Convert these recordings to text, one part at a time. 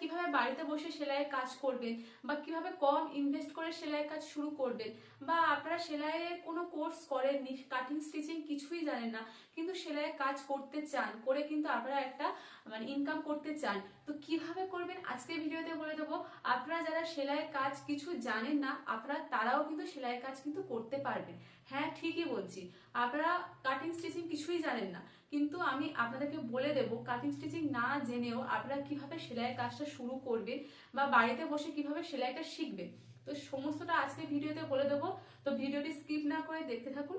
কীভাবে বাড়িতে বসে সেলাইয়ের কাজ করবেন বা কীভাবে কম ইনভেস্ট করে সেলাইয়ের কাজ শুরু করবেন বা আপনারা সেলাইয়ের কোনো কোর্স করেননি কাটিং স্টিচিং কিছুই জানেন না, কিন্তু সেলাইয়ের কাজ করতে চান, করে কিন্তু আপনারা একটা মানে ইনকাম করতে চান, তো কীভাবে করবেন আজকে ভিডিওতে বলে দেবো। আপনারা যারা সেলাইয়ের কাজ কিছু জানেন না, আপনারা তারাও কিন্তু সেলাইয়ের কাজ কিন্তু করতে পারবেন। হ্যাঁ ঠিকই বলছি। আপনারা কাটিং স্টিচিং কিছুই জানেন না কিন্তু আমি আপনাদেরকে বলে দেবো কাটিং স্টিচিং না জেনেও আপনারা কীভাবে সেলাইয়ের কাজটা শুরু করবেন বা বাড়িতে বসে কীভাবে সেলাইটা শিখবেন তো সমস্তটা আজকে ভিডিওতে বলে দেবো। তো ভিডিওটি স্কিপ না করে দেখতে থাকুন।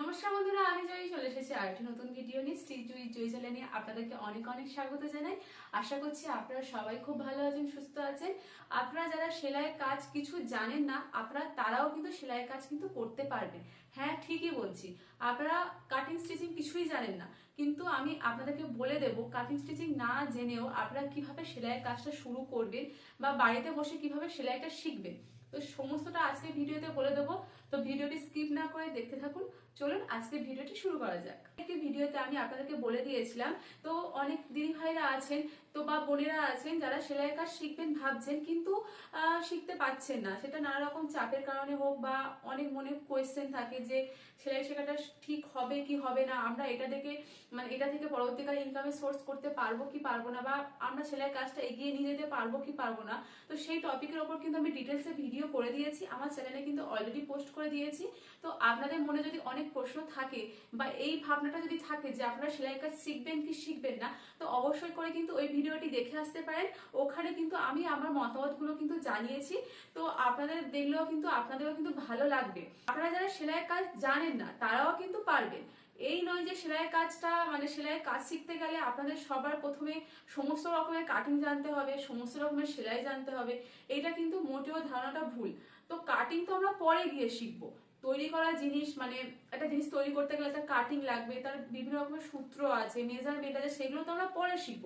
নমস্কার বন্ধুরা, আমি জয়ী চলে এসেছি আরেকটি নতুন ভিডিও নিয়ে স্টিচ জয়ী চ্যানেলে নিয়ে আপনাদেরকে অনেক অনেক স্বাগত জানাই। আশা করছি আপনারা সবাই খুব ভালো আছেন, সুস্থ আছেন। আপনারা যারা সেলাইয়ের কাজ কিছু জানেন না, আপনারা তারাও কিন্তু সেলাইয়ের কাজ কিন্তু করতে পারবেন। হ্যাঁ ঠিকই বলছি। আপনারা কাটিং স্টিচিং কিছুই জানেন না, কিন্তু আমি আপনাদেরকে বলে দেবো কাটিং স্টিচিং না জেনেও আপনারা কীভাবে সেলাইয়ের কাজটা শুরু করবেন বা বাড়িতে বসে কীভাবে সেলাইটা শিখবেন। তো সমস্তটা আজকে ভিডিওতে বলে দেবো। তো ভিডিওটি স্কিপ না করে দেখতে থাকুন। চলুন আজকে ভিডিওটি শুরু করা যাক। একটি ভিডিওতে আমি আপনাদেরকে বলে দিয়েছিলাম, তো অনেক দিদি ভাইরা আছেন, তো বা বোনেরা আছেন, যারা সেলাই কাজ শিখবেন ভাবছেন, কিন্তু শিখতে পাচ্ছেন না। সেটা নানা রকম চাপের কারণে হোক বা অনেক মনে কোয়েশ্চেন থাকে যে, সেলাই শেখাটা ঠিক হবে কি হবে না? আমরা এটা থেকে মানে এটা থেকে পরবর্তীকালে ইনকামের সোর্স করতে পারব কি পারব না? বা আমরা সেলাই কাজটা এগিয়ে নিয়ে যেতে পারব কি পারব না? তো সেই টপিকের ওপর কিন্তু আমি ডিটেলসে ভিডিও করে দিয়েছি, আমার চ্যানেলে কিন্তু অলরেডি পোস্ট করে দিয়েছি। তো আপনাদের মনে যদি অনেক প্রশ্ন থাকে বা এই ভাবনাটা যদি থাকে যে আপনারা সেলাই কাজ শিখবেন কি শিখবেন না, তো অবশ্যই করে কিন্তু ওই ভিডিওটি দেখে আসতে পারেন। ওখানে কিন্তু আমি আমার মতামতগুলো কিন্তু জানিয়েছি। তো আপনাদের দেখলেও কিন্তু আপনাদেরও কিন্তু ভালো লাগবে। আপনারা যারা সেলাই কাজ জানেন না, তারাও কিন্তু পারবেন। এই নয় যে সেলাই কাজটা মানে সেলাই কাজ শিখতে গেলে আপনাদের সবার প্রথমে সমস্ত রকমের কাটিং জানতে হবে, সমস্ত রকমের সেলাই জানতে হবে, এটা কিন্তু মোটেও ধারণাটা ভুল। তো কাটিং তো আমরা পরে গিয়ে শিখব। তৈরি করা জিনিস মানে একটা জিনিস তৈরি করতে গেলে তার কাটিং লাগবে, তার বিভিন্ন রকমের সূত্র আছে মেজারমেন্ট আছে, সেগুলো তো আমরা পরে শিখব।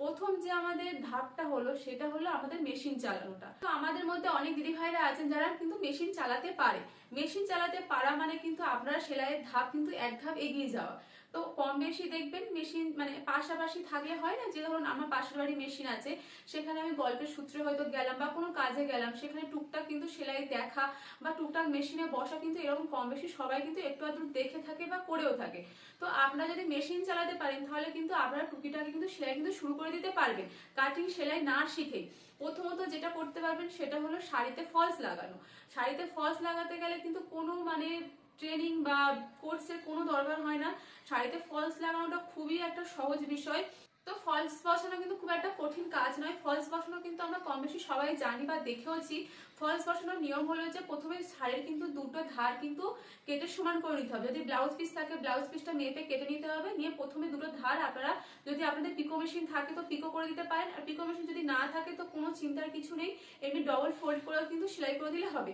প্রথম যে আমাদের ধাপটা হলো, সেটা হলো আমাদের মেশিন চালানোটা। তো আমাদের মধ্যে অনেক দিদি ভাইরা আছেন যারা কিন্তু মেশিন চালাতে পারে। মেশিন চালাতে পারা মানে কিন্তু আপনারা সেলাইয়ের ধাপ কিন্তু এক ধাপ এগিয়ে যাওয়া। তো কম বেশি দেখবেন মেশিন মানে পাশাপাশি থাকলে হয় না যে ধরুন আমার পাশের বাড়ি মেশিন আছে, সেখানে আমি গল্পের সূত্রে হয়তো গেলাম বা কোনো কাজে গেলাম, সেখানে টুকটাক কিন্তু সেলাই দেখা বা টুকটাক মেশিনে বসা কিন্তু এরকম কম বেশি সবাই কিন্তু একটু আধটু দেখে থাকে বা করেও থাকে। তো আপনারা যদি মেশিন চালাতে পারেন, তাহলে কিন্তু আপনারা টুকিটাকে কিন্তু সেলাই কিন্তু শুরু করে দিতে পারবেন, কাটিং সেলাই না শিখে। প্রথমত যেটা করতে পারবেন সেটা হলো শাড়িতে ফলস লাগানো। শাড়িতে ফলস লাগাতে গেলে কিন্তু কোনো মানে ট্রেনিং বা কোর্সের কোনো দরকার হয় না। শাড়িতে ফলস লাগানোটা খুবই একটা সহজ বিষয়। তো ফলস বসানো কিন্তু খুব একটা কঠিন কাজ নয়। ফলস বসানো কিন্তু আমরা কম বেশি সবাই জানি বা দেখেওছি। ফলস বসানোর নিয়ম হলো যে প্রথমে শাড়ির কিন্তু দুটো ধার কিন্তু কেটে সমান করে নিতে হবে। যদি ব্লাউজ পিস থাকে ব্লাউজ পিসটা মেপে কেটে নিতে হবে। নিয়ে প্রথমে দুটো ধার আপনারা যদি আপনাদের পিকো মেশিন থাকে তো পিকো করে দিতে পারেন। আর পিকো মেশিন যদি না থাকে তো কোনো চিন্তার কিছু নেই। এমনি ডবল ফোল্ড করেও কিন্তু সেলাই করে দিলে হবে।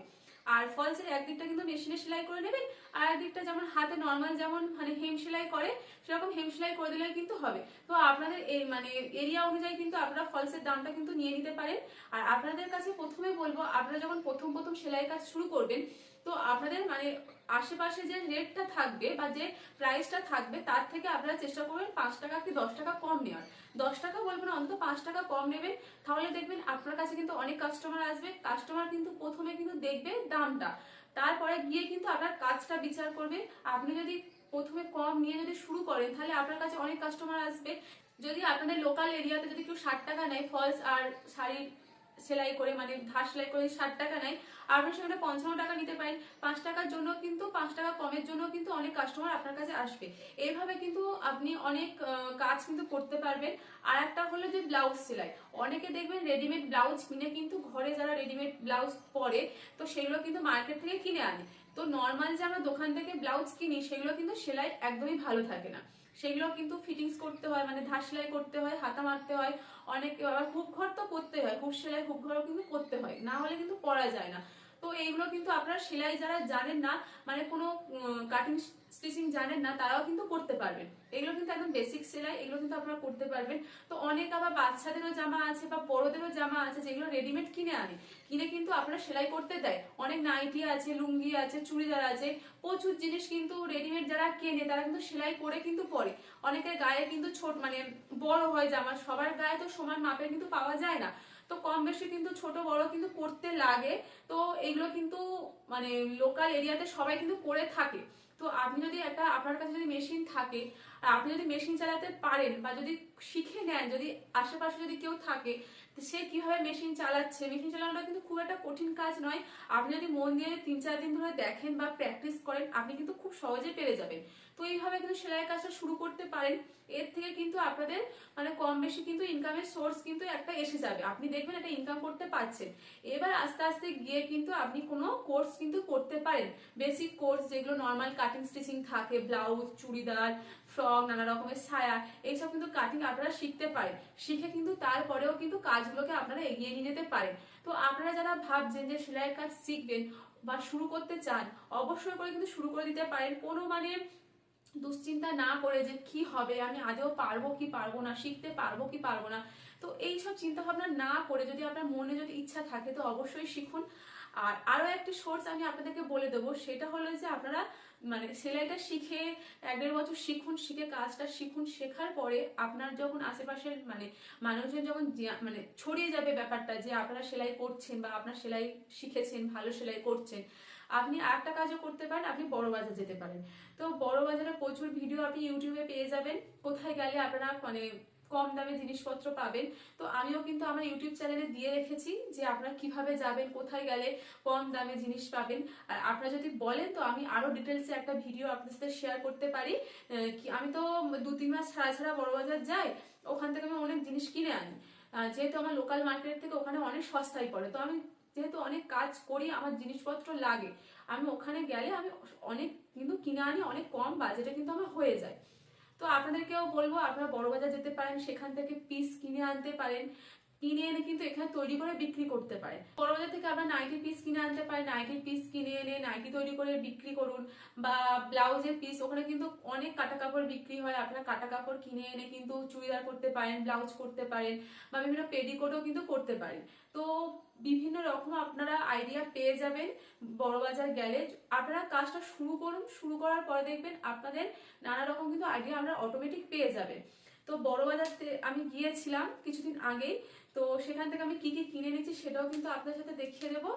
আর ফলসের একদিকটা কিন্তু মেশিনে সেলাই করে নেবেন, আর একদিকটা যেমন হাতে নর্মাল যেমন মানে হেম সেলাই করে, সেরকম হেম সেলাই করে দিলে কিন্তু হবে। তো আপনাদের এই মানে এরিয়া অনুযায়ী কিন্তু আপনারা ফলসের দামটা কিন্তু নিয়ে নিতে পারেন। আর আপনাদের কাছে প্রথমে বলব, আপনারা যখন প্রথম প্রথম সেলাই কাজ শুরু করবেন তো আপনাদের মানে আশেপাশে যে রেটটা থাকবে বা যে প্রাইসটা থাকবে, তার থেকে আপনারা চেষ্টা করবেন পাঁচ টাকা কি দশ টাকা কম নেওয়ার। দশ টাকা বলব না, অন্তত পাঁচ টাকা কম নেবেন। তাহলে দেখবেন আপনার কাছে কিন্তু অনেক কাস্টমার আসবে। কাস্টমার কিন্তু প্রথমে কিন্তু দেখবে দামটা। তারপরে গিয়ে কিন্তু আপনার কাজটা বিচার করবে। আপনি যদি প্রথমে কম নিয়ে যদি শুরু করেন, তাহলে আপনার কাছে অনেক কাস্টমার আসবে। যদি আপনাদের লোকাল এরিয়াতে যদি কেউ ষাট টাকা নেয় ফলস আর শাড়ির সেলাই করে মানে ধার সেলাই করে ষাট টাকা নেয়। আপনি সেখানে পঞ্চান্ন টাকা নিতে পারেন। পাঁচ টাকার জন্য কিন্তু, পাঁচ টাকা কমের জন্য কিন্তু অনেক কাস্টমার আপনার কাছে আসবে। এইভাবে কিন্তু আপনি অনেক কাজ কিন্তু করতে পারবেন। আর একটা হলো যে ব্লাউজ সেলাই। অনেকে দেখবেন রেডিমেড ব্লাউজ কিনে কিন্তু ঘরে যারা রেডিমেড ব্লাউজ পরে, তো সেগুলো কিন্তু মার্কেট থেকে কিনে আনে। তো নর্মাল যে আমরা দোকান থেকে ব্লাউজ কিনি, সেগুলো কিন্তু সেলাই একদমই ভালো থাকে না। সেগুলো কিন্তু ফিটিংস করতে হয় মানে ধার সেলাই করতে হয়, হাতা মারতে হয়, অনেক আবার হুক ঘর তো করতে হয়, হুক সেলাই, হুক ঘরও কিন্তু করতে হয়, না হলে কিন্তু পরা যায় না। তো এইগুলো কিন্তু আপনারা সেলাই যারা জানেন না মানে কোনো কাটিং স্টিচিং জানেন না, তারাও কিন্তু করতে পারবেন। এগুলো কিন্তু একদম বেসিক সেলাই, এগুলো কিন্তু আপনারা করতে পারবেন। তো অনেক আবার বাচ্চাদেরও জামা আছে বা বড়দেরও জামা আছে, যেগুলো রেডিমেড কিনে আনে। কিনে কিন্তু আপনারা সেলাই করতে দেয়। অনেক নাইটি আছে, লুঙ্গি আছে, চুড়িদার আছে, প্রচুর জিনিস কিন্তু রেডিমেড যারা কেনে, তারা কিন্তু সেলাই করে কিন্তু পরে। অনেকের গায়ে কিন্তু ছোট মানে বড় হয় জামা, সবার গায়ে তো সমান মাপের কিন্তু পাওয়া যায় না। তো কম বেশি কিন্তু ছোট, বড় কিন্তু করতে লাগে। তো এগুলো কিন্তু মানে লোকাল এরিয়াতে সবাই কিন্তু করে থাকে। তো আপনি যদি একটা, আপনার কাছে যদি মেশিন থাকে আপনি যদি মেশিন চালাতে পারেন বা যদি শিখে নেন, যদি আশেপাশে যদি কেউ থাকে সে কীভাবে মেশিন চালাচ্ছে? মেশিন চালানোটা কিন্তু খুব একটা কঠিন কাজ নয়। আপনি যদি মন দিয়ে তিন চার দিন ধরে দেখেন বা প্র্যাকটিস করেন, আপনি কিন্তু খুব সহজে পেরে যাবেন। তো এইভাবে কিন্তু সেলাই কাজটা শুরু করতে পারেন। এর থেকে কিন্তু আপনাদের মানে কম বেশি কিন্তু ইনকামের সোর্স কিন্তু একটা এসে যাবে। আপনি দেখবেন একটা ইনকাম করতে পারছেন। এবার আস্তে আস্তে গিয়ে কিন্তু আপনি কোনো কোর্স কিন্তু করতে পারেন। বেসিক কোর্স যেগুলো নর্মাল কাটিং স্টিচিং থাকে ব্লাউজ চুড়িদার ফ্রক, নানা রকমের ছায়া, এইসব কিন্তু কাটিং আপনারা শিখতে পারেন। শিখে কিন্তু তারপরেও কিন্তু কাজগুলোকে আপনারা এগিয়ে নিয়ে যেতে পারেন। তো আপনারা যারা ভাবছেন যে সেলাইয়ের কাজ শিখবেন বা শুরু করতে চান, অবশ্যই করে কিন্তু শুরু করে দিতে পারেন। কোনো মানে দুশ্চিন্তা না করে যে কি হবে, আমি আদেও পারব কি পারব না, শিখতে পারব কি পারব না। তো এই সব চিন্তা ভাবনা না করে যদি আপনার মনে যদি ইচ্ছা থাকে, তো অবশ্যই শিখুন। আর আরও একটি সোর্স আমি আপনাদেরকে বলে দেবো, সেটা হলো যে আপনারা মানে সেলাইটা শিখে এক দেড় বছর শিখুন, শিখে কাজটা শিখুন, শেখার পরে আপনার যখন আশেপাশের মানে মানুষজন যখন মানে ছড়িয়ে যাবে ব্যাপারটা যে আপনারা সেলাই করছেন বা আপনার সেলাই শিখেছেন, ভালো সেলাই করছেন, আপনি আরেকটা কাজও করতে পারেন, আপনি বড় বাজার যেতে পারেন। তো বড় বাজারে প্রচুর ভিডিও আপনি ইউটিউবে পেয়ে যাবেন। কোথায় গেলে আপনারা মানে কম দামে জিনিসপত্র পাবেন। তো আমিও কিন্তু আমার ইউটিউব চ্যানেলে দিয়ে রেখেছি যে আপনারা কীভাবে যাবেন, কোথায় গেলে কম দামে জিনিস পাবেন। আর আপনারা যদি বলেন, তো আমি আরও ডিটেলসে একটা ভিডিও আপনাদের সাথে শেয়ার করতে পারি। কি আমি তো দু তিন মাস ছাড়া ছাড়া বড় বাজার যাই, ওখান থেকে আমি অনেক জিনিস কিনে আনি। যেহেতু আমার লোকাল মার্কেট থেকে ওখানে অনেক সস্তায় পড়ে, তো আমি যেহেতু অনেক কাজ করি, আমার জিনিসপত্র লাগে, আমি ওখানে গেলে আমি অনেক কিন্তু কিনে আনি, অনেক কম বাজেটে কিন্তু আমার হয়ে যায়। তো আপনাদেরকেও বলব আপনারা বড়বাজার যেতে পারেন সেখান থেকে পিস কিনে আনতে পারেন। কিনে এনে কিন্তু এখানে তৈরি করে বিক্রি করতে পারে। বড় বাজার থেকে আপনার নাইটি পিস কিনে আনতে পারেন নাইটির পিস কিনে এনে নাইটি তৈরি করে বিক্রি করুন বা ব্লাউজের পিস ওখানে কিন্তু অনেক কাটা কাপড় বিক্রি হয়। আপনারা কাটা কাপড় কিনে এনে কিন্তু চুড়িদার করতে পারেন, ব্লাউজ করতে পারেন বা বিভিন্ন পেডিকোটও কিন্তু করতে পারেন। তো বিভিন্ন রকম আপনারা আইডিয়া পেয়ে যাবেন বড় বাজার গেলে। আপনারা কাজটা শুরু করুন, শুরু করার পরে দেখবেন আপনাদের নানা রকম কিন্তু আইডিয়া আমরা অটোমেটিক পেয়ে যাবে। তো বড় বাজারতে আমি গিয়েছিলাম কিছুদিন আগেই। তো সেখান থেকে আমি কি কি কিনে নিচ্ছি সেটাও কিন্তু আপনার সাথে দেখিয়ে দেবো।